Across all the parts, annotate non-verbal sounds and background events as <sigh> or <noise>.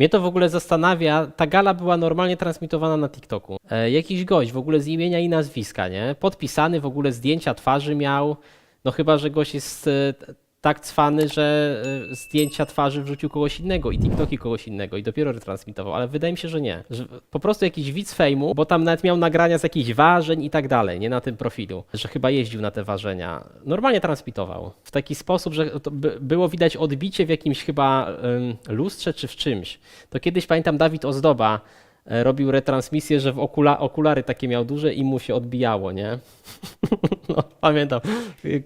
Mnie to w ogóle zastanawia, ta gala była normalnie transmitowana na TikToku. E, jakiś gość w ogóle z imienia i nazwiska, nie? Podpisany, w ogóle zdjęcia twarzy miał. No chyba, że gość jest e, tak cwany, że e, zdjęcia twarzy wrzucił kogoś innego i TikToki kogoś innego i dopiero retransmitował, ale wydaje mi się, że nie. Że po prostu jakiś widz fejmu, bo tam nawet miał nagrania z jakichś ważeń i tak dalej, nie na tym profilu, że chyba jeździł na te ważenia. Normalnie transmitował. W taki sposób, że by, było widać odbicie w jakimś chyba lustrze czy w czymś. To kiedyś pamiętam Dawid Ozdoba robił retransmisję, że w okula, okulary takie miał duże i mu się odbijało, nie? <laughs> No, pamiętam,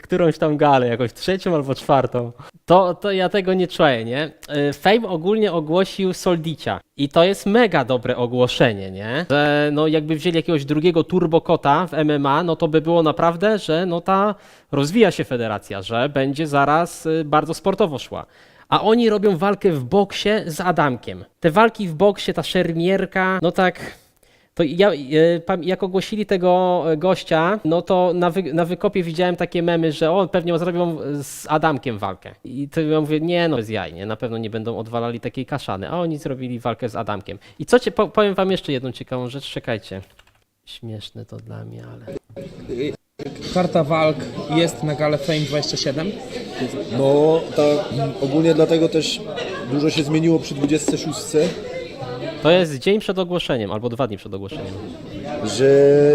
którąś tam galę, jakoś trzecią albo czwartą. To, to ja tego nie czuję, nie? Y, Fame ogólnie ogłosił Soldicia. I to jest mega dobre ogłoszenie, nie? Że no jakby wzięli jakiegoś drugiego turbokota w MMA, no to by było naprawdę, że no ta rozwija się federacja, że będzie zaraz y, bardzo sportowo szła. A oni robią walkę w boksie z Adamkiem. Te walki w boksie, ta szermierka, no tak... To ja, e, jak ogłosili tego e, gościa, no to na, wy, na wykopie widziałem takie memy, że o, pewnie zrobią z Adamkiem walkę. I to ja mówię, nie no, bez jaj, nie, na pewno nie będą odwalali takiej kaszany. A oni zrobili walkę z Adamkiem. I co cię, po, powiem wam jeszcze jedną ciekawą rzecz, czekajcie. Śmieszne to dla mnie, ale... Karta walk jest na gale Fame 27. No, ta, ogólnie dlatego też dużo się zmieniło przy 26, To jest dzień przed ogłoszeniem, albo dwa dni przed ogłoszeniem. że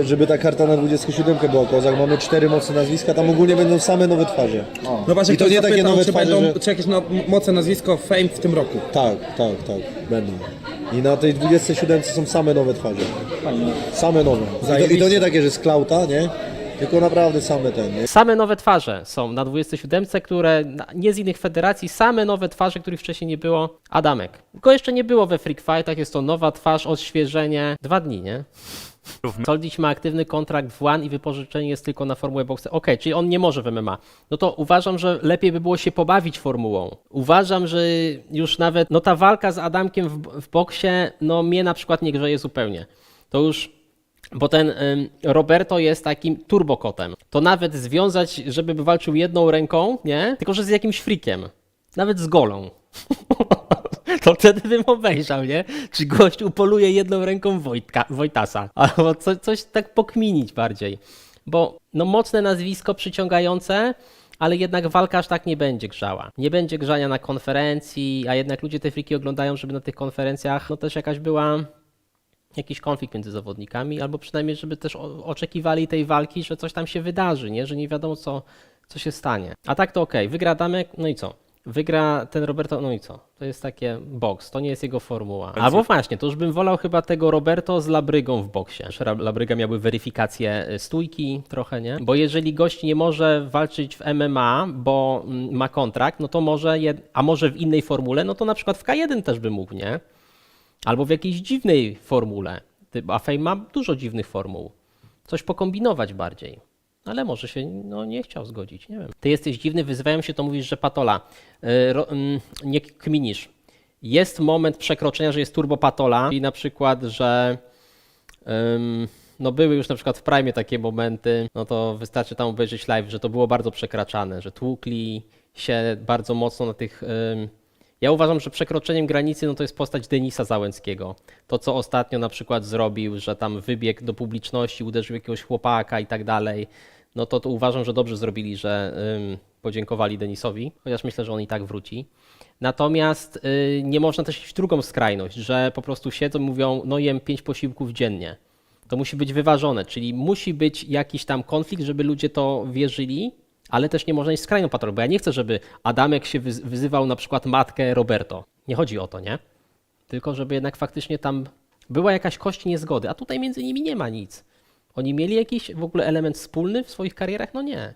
żeby ta karta na 27 była kozak. Mamy cztery mocne nazwiska, tam ogólnie będą same nowe twarze. No właśnie, I to ktoś nie takie zapytał, nowe czy twarze, będą, że- czy jakieś no, mocne nazwisko Fame w tym roku. Tak, tak, tak, będą. I na tej 27 są same nowe twarze. Same nowe. I to, I to nie takie, że z klauta, nie? Tylko naprawdę same ten, nie? Same nowe twarze są na 27, które na- nie z innych federacji, same nowe twarze, których wcześniej nie było. Adamek. Go jeszcze nie było we Freak Fightach, jest to nowa twarz, odświeżenie. Dwa dni, nie? Soldic ma aktywny kontrakt w One i wypożyczenie jest tylko na Formułę Boxer. Okej, czyli on nie może w MMA. No to uważam, że lepiej by było się pobawić formułą. Uważam, że już nawet no ta walka z Adamkiem w, w boksie, no mnie na przykład nie grzeje zupełnie. To już bo ten Roberto jest takim turbokotem. To nawet związać, żeby walczył jedną ręką, nie? Tylko, że z jakimś frikiem. Nawet z golą. <laughs> to wtedy bym obejrzał, nie? Czy gość upoluje jedną ręką Wojtka, Wojtasa. Albo co, coś tak pokminić bardziej. Bo no mocne nazwisko przyciągające, ale jednak walka aż tak nie będzie grzała. Nie będzie grzania na konferencji, a jednak ludzie te friki oglądają, żeby na tych konferencjach no też jakaś była jakiś konflikt między zawodnikami, albo przynajmniej, żeby też oczekiwali tej walki, że coś tam się wydarzy, nie? że nie wiadomo, co, co się stanie. A tak to okej, wygra Damek, no i co? Wygra ten Roberto, no i co? To jest takie boks, to nie jest jego formuła. Albo właśnie, to już bym wolał chyba tego Roberto z Labrygą w boksie. Labryga miałby weryfikację y, stójki trochę, nie? Bo jeżeli gość nie może walczyć w MMA, bo mm, ma kontrakt, no to może, jed... a może w innej formule, no to na przykład w K1 też by mógł, nie? Albo w jakiejś dziwnej formule. A Fame ma dużo dziwnych formuł. Coś pokombinować bardziej. Ale może się no, nie chciał zgodzić, nie wiem. Ty jesteś dziwny, wyzywają się, to mówisz, że patola. Yy, ro, mm, nie kminisz. Jest moment przekroczenia, że jest turbopatola i na przykład, że no były już na przykład w Prime takie momenty, no to wystarczy tam obejrzeć live, że to było bardzo przekraczane, że tłukli się bardzo mocno na tych... ja uważam, że przekroczeniem granicy no to jest postać Denisa Załęckiego. To, co ostatnio na przykład zrobił, że tam wybiegł do publiczności, uderzył jakiegoś chłopaka i tak dalej, no to, to uważam, że dobrze zrobili, że ym, podziękowali Denisowi, chociaż myślę, że on i tak wróci. Natomiast y, nie można też iść w drugą skrajność, że po prostu siedzą i mówią, no jem pięć posiłków dziennie. To musi być wyważone, czyli musi być jakiś tam konflikt, żeby ludzie to wierzyli, ale też nie można iść skrajną patologią, bo ja nie chcę, żeby Adamek się wyz- wyzywał na przykład matkę Roberto. Nie chodzi o to, nie? Tylko żeby jednak faktycznie tam była jakaś kość niezgody, a tutaj między nimi nie ma nic. Oni mieli jakiś w ogóle element wspólny w swoich karierach? No nie.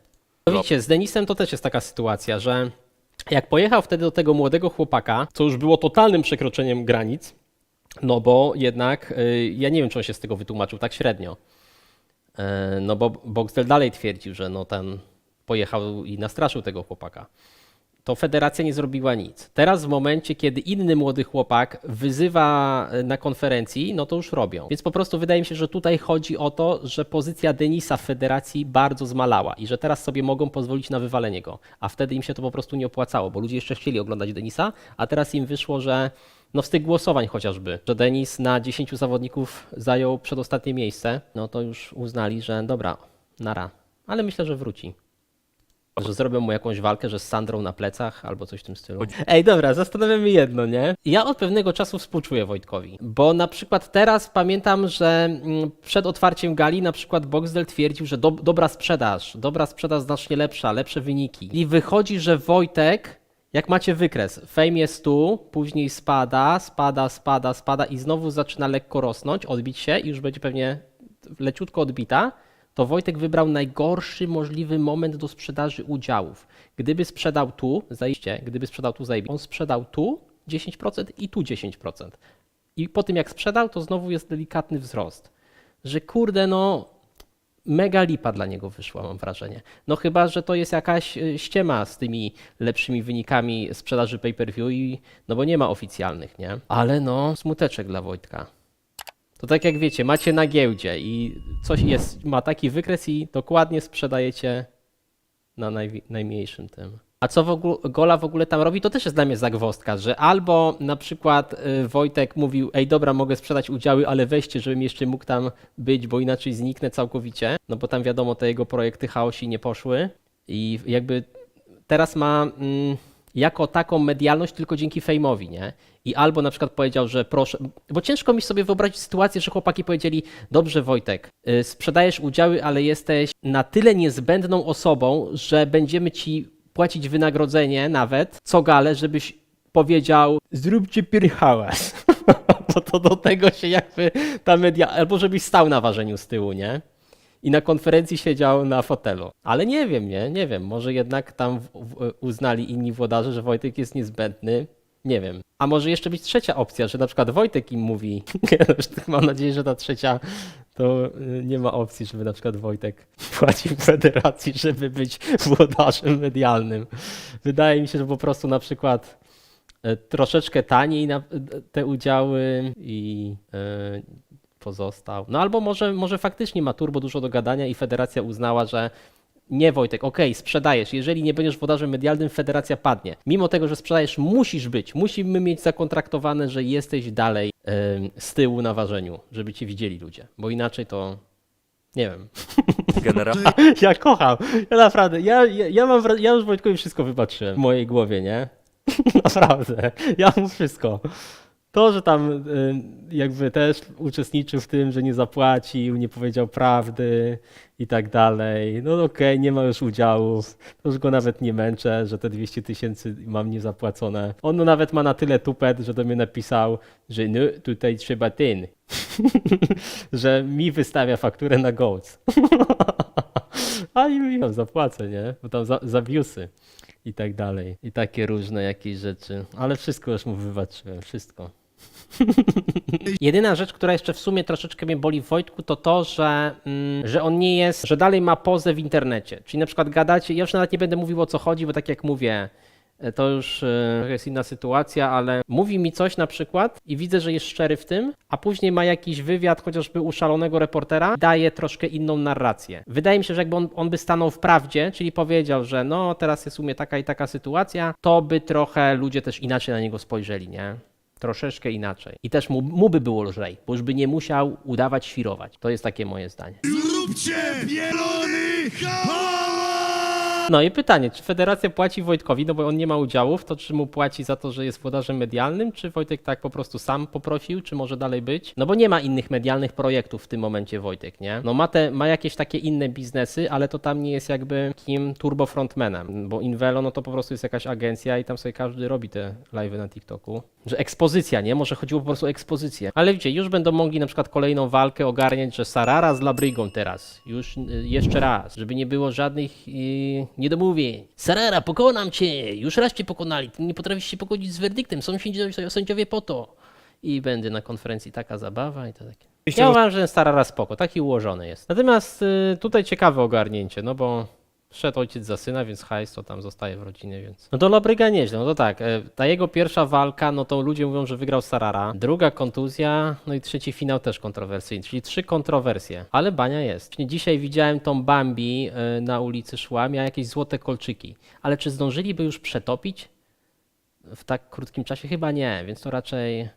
No widzicie, z Denisem to też jest taka sytuacja, że jak pojechał wtedy do tego młodego chłopaka, co już było totalnym przekroczeniem granic, no bo jednak, y, ja nie wiem, czy on się z tego wytłumaczył tak średnio. E, No bo Boxdel dalej twierdził, że no ten pojechał i nastraszył tego chłopaka. To federacja nie zrobiła nic. Teraz w momencie, kiedy inny młody chłopak wyzywa na konferencji, no to już robią. Więc po prostu wydaje mi się, że tutaj chodzi o to, że pozycja Denisa w federacji bardzo zmalała i że teraz sobie mogą pozwolić na wywalenie go. A wtedy im się to po prostu nie opłacało, bo ludzie jeszcze chcieli oglądać Denisa, a teraz im wyszło, że No z tych głosowań chociażby, że Denis na 10 zawodników zajął przedostatnie miejsce, no to już uznali, że dobra, nara. Ale myślę, że wróci. Że zrobią mu jakąś walkę, że z Sandrą na plecach albo coś w tym stylu. Ej, dobra, zastanawiamy jedno, nie? Ja od pewnego czasu współczuję Wojtkowi, bo na przykład teraz pamiętam, że mm, przed otwarciem gali na przykład Boxdel twierdził, że do, dobra sprzedaż, dobra sprzedaż znacznie lepsza, lepsze wyniki. I wychodzi, że Wojtek, jak macie wykres, fame jest tu, później spada, spada, spada, spada i znowu zaczyna lekko rosnąć, odbić się i już będzie pewnie leciutko odbita, to Wojtek wybrał najgorszy możliwy moment do sprzedaży udziałów. Gdyby sprzedał tu, zaiste, gdyby sprzedał tu zajebi, on sprzedał tu 10% i tu 10%. I po tym jak sprzedał, to znowu jest delikatny wzrost. Że kurde, no mega lipa dla niego wyszła, mam wrażenie. No chyba, że to jest jakaś y, ściema z tymi lepszymi wynikami sprzedaży pay-per-view i no bo nie ma oficjalnych, nie? Ale no, smuteczek dla Wojtka. To tak jak wiecie, macie na giełdzie i coś jest, ma taki wykres i dokładnie sprzedajecie na najwi- najmniejszym tym. A co w ogóle, Gola w ogóle tam robi, to też jest dla mnie zagwozdka, że albo na przykład y, Wojtek mówił, ej dobra, mogę sprzedać udziały, ale weźcie, żebym jeszcze mógł tam być, bo inaczej zniknę całkowicie, no bo tam wiadomo, te jego projekty chaosi nie poszły i jakby teraz ma mm, jako taką medialność tylko dzięki fejmowi, nie? I albo na przykład powiedział, że proszę, bo ciężko mi sobie wyobrazić sytuację, że chłopaki powiedzieli, dobrze Wojtek, y, sprzedajesz udziały, ale jesteś na tyle niezbędną osobą, że będziemy ci płacić wynagrodzenie nawet, co gale, żebyś powiedział, zróbcie pier hałas. bo <laughs> to do tego się jakby ta media, albo żebyś stał na ważeniu z tyłu, nie? i na konferencji siedział na fotelu. Ale nie wiem, nie, nie wiem. Może jednak tam uznali inni włodarze, że Wojtek jest niezbędny. Nie wiem. A może jeszcze być trzecia opcja, że na przykład Wojtek im mówi. <laughs> Mam nadzieję, że ta trzecia to y, nie ma opcji, żeby na przykład Wojtek <laughs> płacił federacji, żeby być włodarzem medialnym. Wydaje mi się, że po prostu na przykład e, troszeczkę taniej te udziały i e, pozostał. No albo może, może faktycznie ma turbo dużo do gadania i federacja uznała, że nie Wojtek, okej, sprzedajesz. Jeżeli nie będziesz wodarzem medialnym, federacja padnie. Mimo tego, że sprzedajesz, musisz być. Musimy mieć zakontraktowane, że jesteś dalej em, z tyłu na ważeniu, żeby cię widzieli ludzie. Bo inaczej to. Nie wiem. <laughs> Generalnie Ja kocham. Ja naprawdę. Ja, ja, ja, mam, ja już Wojtkowi wszystko wybaczyłem w mojej głowie, nie? <laughs> Naprawdę. Ja mu wszystko. To, że tam y, jakby też uczestniczył w tym, że nie zapłacił, nie powiedział prawdy i tak dalej. No okej, nie ma już udziałów. To już go nawet nie męczę, że te 200 tysięcy mam niezapłacone. On nawet ma na tyle tupet, że do mnie napisał, że no tutaj trzeba ten. <laughs> że mi wystawia fakturę na Goats. <laughs> A i ją zapłacę, nie? Bo tam za, za i tak dalej. I takie różne jakieś rzeczy. Ale wszystko już mu wybaczyłem, wszystko. <laughs> Jedyna rzecz, która jeszcze w sumie troszeczkę mnie boli w Wojtku, to to, że, mm, że on nie jest, że dalej ma pozę w internecie. Czyli na przykład gadacie, ja już nawet nie będę mówił o co chodzi, bo tak jak mówię, e, to już e, jest inna sytuacja, ale mówi mi coś na przykład i widzę, że jest szczery w tym, a później ma jakiś wywiad chociażby u szalonego reportera, daje troszkę inną narrację. Wydaje mi się, że jakby on, on by stanął w prawdzie, czyli powiedział, że no teraz jest u mnie taka i taka sytuacja, to by trochę ludzie też inaczej na niego spojrzeli, nie? Troszeczkę inaczej. I też mu, mu by było lżej, bo już by nie musiał udawać świrować. To jest takie moje zdanie. Zróbcie zielony hałas! No i pytanie, czy federacja płaci Wojtkowi, no bo on nie ma udziałów, to czy mu płaci za to, że jest włodarzem medialnym, czy Wojtek tak po prostu sam poprosił, czy może dalej być? No bo nie ma innych medialnych projektów w tym momencie Wojtek, nie? No ma, te, ma jakieś takie inne biznesy, ale to tam nie jest jakby kim turbo frontmanem, bo Invelo no to po prostu jest jakaś agencja i tam sobie każdy robi te live'y na TikToku. Że ekspozycja, nie? Może chodziło po prostu o ekspozycję. Ale wiecie, już będą mogli na przykład kolejną walkę ogarniać, że Sarara z Labrygą teraz. Już y, jeszcze raz, żeby nie było żadnych y, niedomówień. Sarara, pokonam cię! Już raz cię pokonali. Ty nie potrafisz się pogodzić z werdyktem. Są sędziowie, sędziowie po to. I będzie na konferencji taka zabawa i to takie. Ja uważam, że Sarara spoko, taki ułożony jest. Natomiast y, tutaj ciekawe ogarnięcie, no bo Szedł ojciec za syna, więc hajs to tam zostaje w rodzinie, więc... No to Labryga nieźle, no to tak, e, ta jego pierwsza walka, no to ludzie mówią, że wygrał Sarara. Druga kontuzja, no i trzeci finał też kontrowersyjny, czyli trzy kontrowersje. Ale bania jest. Dzisiaj widziałem tą Bambi e, na ulicy szła, miała jakieś złote kolczyki. Ale czy zdążyliby już przetopić? w tak krótkim czasie? Chyba nie, więc to raczej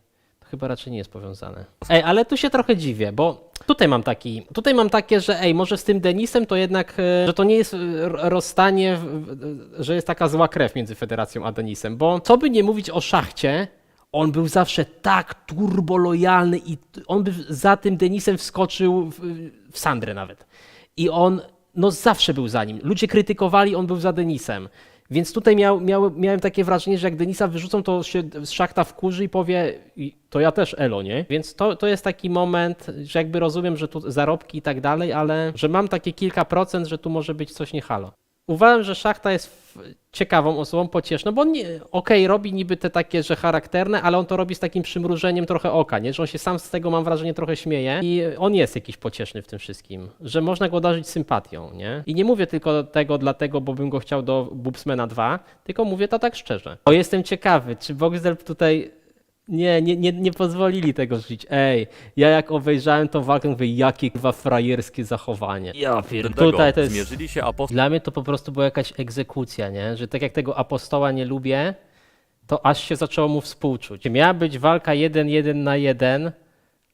chyba raczej nie jest powiązane. Ej, ale tu się trochę dziwię, bo tutaj mam taki, tutaj mam takie, że ej, może z tym Denisem to jednak, e, że to nie jest e, rozstanie, w- że jest taka zła krew między Federacją a Denisem, bo co by nie mówić o szachcie, on był zawsze tak turbolojalny i on by za tym Denisem wskoczył w, w Sandrę nawet. I on no zawsze był za nim. Ludzie krytykowali, on był za Denisem. Więc tutaj miał, miał, miałem takie wrażenie, że jak Denisa wyrzucą, to się szachta wkurzy i powie, "I to ja też elo, nie? Więc to, to jest taki moment, że jakby rozumiem, że tu zarobki i tak dalej, ale że mam takie kilka procent, że tu może być coś nie halo. Uważam, że Szachta jest ciekawą osobą, pocieszną, bo on nie, okej, robi niby te takie, że charakterne, ale on to robi z takim przymrużeniem trochę oka, nie? Że on się sam z tego, mam wrażenie, trochę śmieje i on jest jakiś pocieszny w tym wszystkim, że można go darzyć sympatią, nie? I nie mówię tylko tego dlatego, bo bym go chciał do Bubsmana 2, tylko mówię to tak szczerze. Bo jestem ciekawy, czy Boxdel tutaj nie, nie, nie, nie pozwolili tego żyć. Ej, ja jak obejrzałem tą walkę, mówię, jakie kurwa frajerskie zachowanie. Ja. Tutaj to jest... Zmierzyli się apostołowie Dla mnie to po prostu była jakaś egzekucja, nie? Że tak jak tego apostoła nie lubię, to aż się zaczęło mu współczuć. Miała być walka 1-1 na 1,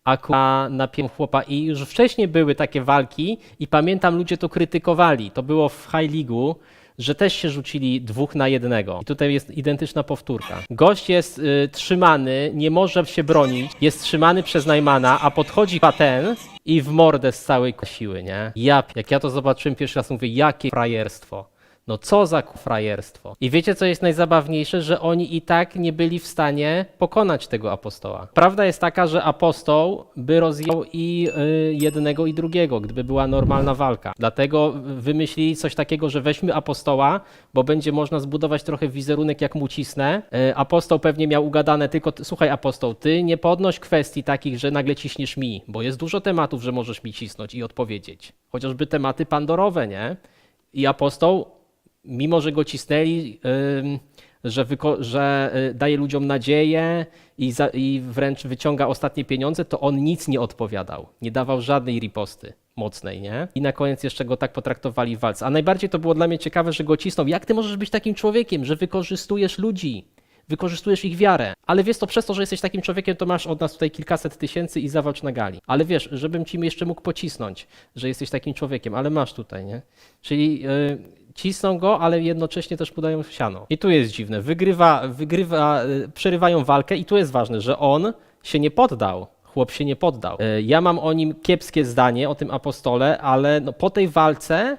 a na, na chłopa. I już wcześniej były takie walki i pamiętam, ludzie to krytykowali. To było w High League'u, że też się rzucili dwóch na jednego. I tutaj jest identyczna powtórka. Gość jest y, trzymany, nie może się bronić, jest trzymany przez Najmana, a podchodzi ten i w mordę z całej siły, nie? Ja, jak ja to zobaczyłem pierwszy raz, mówię, jakie frajerstwo. No co za frajerstwo. I wiecie, co jest najzabawniejsze? Że oni i tak nie byli w stanie pokonać tego apostoła. Prawda jest taka, że apostoł by rozjął i y, jednego i drugiego, gdyby była normalna walka. Dlatego wymyślili coś takiego, że weźmy apostoła, bo będzie można zbudować trochę wizerunek, jak mu cisnę. Y, apostoł pewnie miał ugadane tylko, ty- słuchaj apostoł, ty nie podnoś kwestii takich, że nagle ciśniesz mi, bo jest dużo tematów, że możesz mi cisnąć i odpowiedzieć. Chociażby tematy pandorowe, nie? I apostoł mimo że go cisnęli, że, że y, daje ludziom nadzieję i, za- i wręcz wyciąga ostatnie pieniądze, to on nic nie odpowiadał. Nie dawał żadnej riposty mocnej, nie? I na koniec jeszcze go tak potraktowali w walce. A najbardziej to było dla mnie ciekawe, że go cisną. Jak ty możesz być takim człowiekiem, że wykorzystujesz ludzi? Wykorzystujesz ich wiarę. Ale wiesz to przez to, że jesteś takim człowiekiem, to masz od nas tutaj kilkaset tysięcy i zawalcz na gali. Ale wiesz, żebym ci jeszcze mógł pocisnąć, że jesteś takim człowiekiem, ale masz tutaj, nie? Czyli yy, cisną go, ale jednocześnie też podają siano. I tu jest dziwne. Wygrywa, wygrywa, yy, przerywają walkę i tu jest ważne, że on się nie poddał. Chłop się nie poddał. Yy, ja mam o nim kiepskie zdanie, o tym apostole, ale no, po tej walce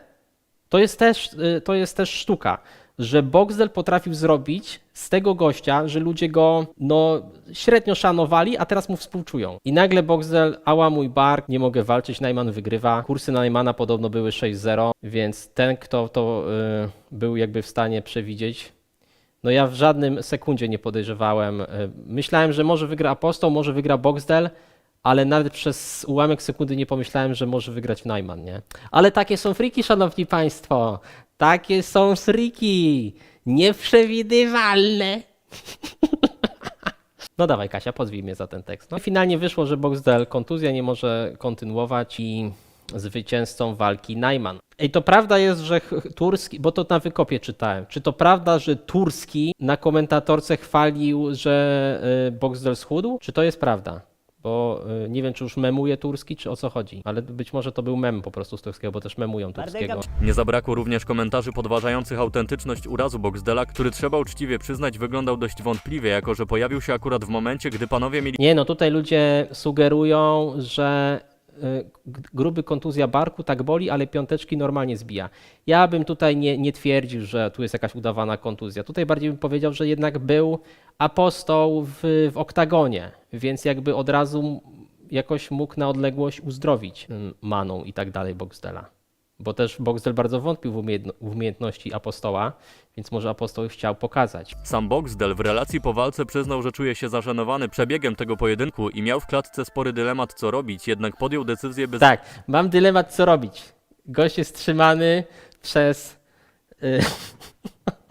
to jest też, y, to jest też sztuka, że Boxdel potrafił zrobić z tego gościa, że ludzie go no, średnio szanowali, a teraz mu współczują. I nagle Boxdel, ała mój bark, nie mogę walczyć, Najman wygrywa. Kursy na Najmana podobno były 6-0, więc ten, kto to y, był jakby w stanie przewidzieć, no ja w żadnym sekundzie nie podejrzewałem. y, Myślałem, że może wygra Apostoł, może wygra Boxdel, ale nawet przez ułamek sekundy nie pomyślałem, że może wygrać Najman, nie? Ale takie są friki, szanowni państwo. Takie są friki. Nieprzewidywalne. <laughs> No dawaj Kasia, pozwij mnie za ten tekst. No i finalnie wyszło, że Boxdel kontuzja nie może kontynuować i zwycięzcą walki Najman. Ej, to prawda jest, że Turski, bo to na wykopie czytałem, czy to prawda, że Turski na komentatorce chwalił, że y, Boxdel schudł? Czy to jest prawda? Bo y, nie wiem, czy już memuje Turski, czy o co chodzi, ale być może to był mem po prostu z Turskiego, bo też memują Turskiego. Nie zabrakło również komentarzy podważających autentyczność urazu Boxdela, który trzeba uczciwie przyznać wyglądał dość wątpliwie, jako że pojawił się akurat w momencie, gdy panowie mieli Nie, no tutaj ludzie sugerują, że gruby kontuzja barku tak boli, ale piąteczki normalnie zbija. Ja bym tutaj nie, nie twierdził, że tu jest jakaś udawana kontuzja. Tutaj bardziej bym powiedział, że jednak był apostoł w, w oktagonie, więc jakby od razu jakoś mógł na odległość uzdrowić maną i tak dalej Boxdela. Bo też Boxdel bardzo wątpił w, umiejętno- w umiejętności apostoła, więc może apostoł chciał pokazać. Sam Boxdel w relacji po walce przyznał, że czuje się zażenowany przebiegiem tego pojedynku i miał w klatce spory dylemat co robić, jednak podjął decyzję bez Tak, mam dylemat, co robić. Gość jest trzymany przez. Y... <laughs>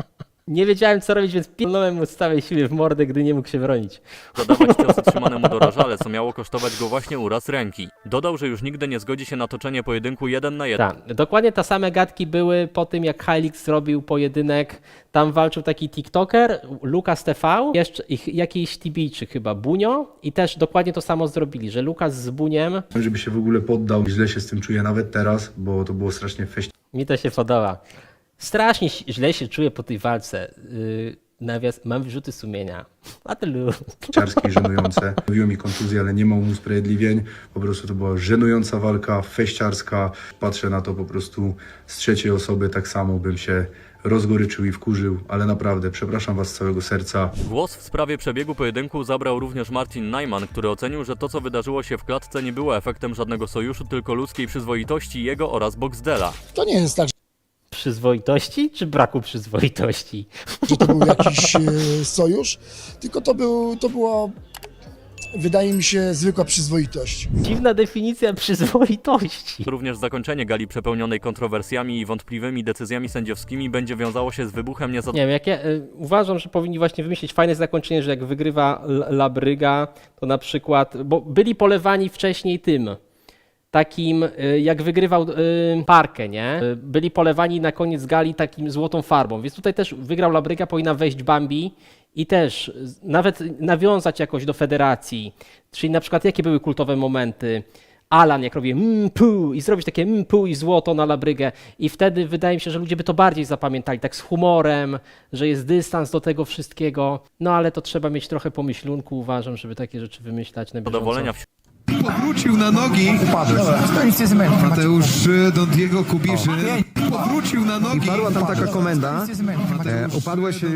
nie wiedziałem, co robić, więc pilnąłem mu z całej siły w mordę, gdy nie mógł się bronić. <laughs> zadawać ciosy trzymanemu do rożale, co miało kosztować go właśnie uraz ręki. Dodał, że już nigdy nie zgodzi się na toczenie pojedynku jeden na jeden. Tak, dokładnie te same gadki były po tym, jak Helix zrobił pojedynek. Tam walczył taki TikToker, Lukas TV, jeszcze ich, jakiś Tibijczyk chyba, Bunio i też dokładnie to samo zrobili, że Lukas z Buniem, żeby się w ogóle poddał. Źle się z tym czuję nawet teraz, bo to było strasznie mi to się podoba. Strasznie źle się czuję po tej walce. Yy, nawias, mam wyrzuty sumienia. A ty feściarskie, żenujące. Mówiło mi kontuzję, ale nie ma mu usprawiedliwień. Po prostu to była żenująca walka, feściarska. Patrzę na to po prostu z trzeciej osoby, tak samo bym się rozgoryczył i wkurzył, ale naprawdę przepraszam was z całego serca. Głos w sprawie przebiegu pojedynku zabrał również Marcin Najman, który ocenił, że to co wydarzyło się w klatce nie było efektem żadnego sojuszu, tylko ludzkiej przyzwoitości jego oraz Boxdela. To nie jest tak, Przyzwoitości czy braku przyzwoitości? że to był jakiś e, sojusz, tylko to, był, to była, wydaje mi się, zwykła przyzwoitość. Dziwna definicja przyzwoitości. Również zakończenie gali przepełnionej kontrowersjami i wątpliwymi decyzjami sędziowskimi będzie wiązało się z wybuchem Nie niezadowolenia wiem, jak ja, y, uważam, że powinni właśnie wymyślić fajne zakończenie, że jak wygrywa L- Labryga, to na przykład, bo byli polewani wcześniej tym, takim, y, jak wygrywał y, Parkę, nie? Y, Byli polewani na koniec gali takim złotą farbą, więc tutaj też wygrał Labryga, powinna wejść Bambi i też nawet nawiązać jakoś do federacji, czyli na przykład jakie były kultowe momenty, Alan, jak robi mm, pu, i zrobić takie mm, pu i złoto na labrygę. I wtedy wydaje mi się, że ludzie by to bardziej zapamiętali, tak z humorem, że jest dystans do tego wszystkiego. No ale to trzeba mieć trochę pomyślunku, uważam, żeby takie rzeczy wymyślać na bieżąco. wśród Powrócił na nogi To nic nie zmieni. Mateusz y, Don Diego Kubiszy. Powrócił na nogi. I padła tam taka komenda. E, upadłeś, e,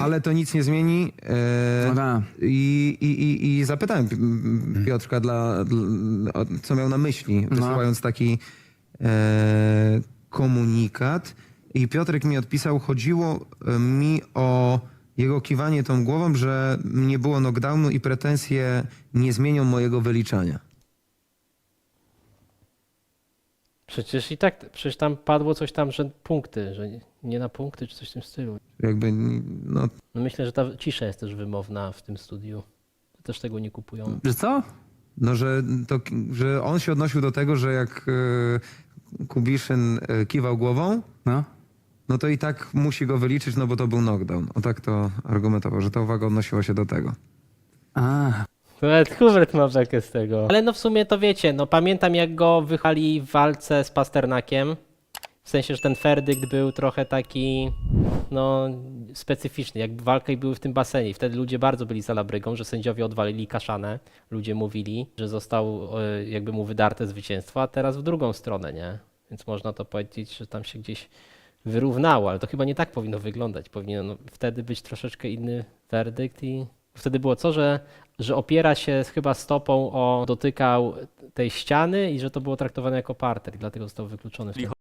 ale to nic nie zmieni. E, i, i, i, I zapytałem Pi- m, Piotrka, dla, dla, o- co miał na myśli, wysyłając taki e, komunikat. I Piotrek mi odpisał, chodziło e, mi o jego kiwanie tą głową, że nie było knockdownu i pretensje nie zmienią mojego wyliczania. Przecież i tak, przecież tam padło coś tam, że punkty, że nie- nie na punkty, czy coś w tym stylu. Jakby, no, No myślę, że ta cisza jest też wymowna w tym studiu. Też tego nie kupują. Że co? No, że, to, że on się odnosił do tego, że jak e, Kubiszyn e, kiwał głową, No. No to i tak musi go wyliczyć, no bo to był knockdown. O tak to argumentował, że ta uwaga odnosiła się do tego. A, Nawet Hubert ma bekę z tego. Ale no w sumie to wiecie, no pamiętam jak go wychali w walce z Pasternakiem. W sensie, że ten werdykt był trochę taki, no, specyficzny. Jak walki były w tym basenie. Wtedy ludzie bardzo byli za Labrygą, że sędziowie odwalili kaszanę. Ludzie mówili, że został e, jakby mu wydarte zwycięstwo, a teraz w drugą stronę, nie? Więc można to powiedzieć, że tam się gdzieś wyrównało, ale to chyba nie tak powinno wyglądać. Powinien no, wtedy być troszeczkę inny werdykt i wtedy było co, że, że opiera się chyba stopą o dotykał tej ściany i że to było traktowane jako parter i dlatego został wykluczony. wtedy.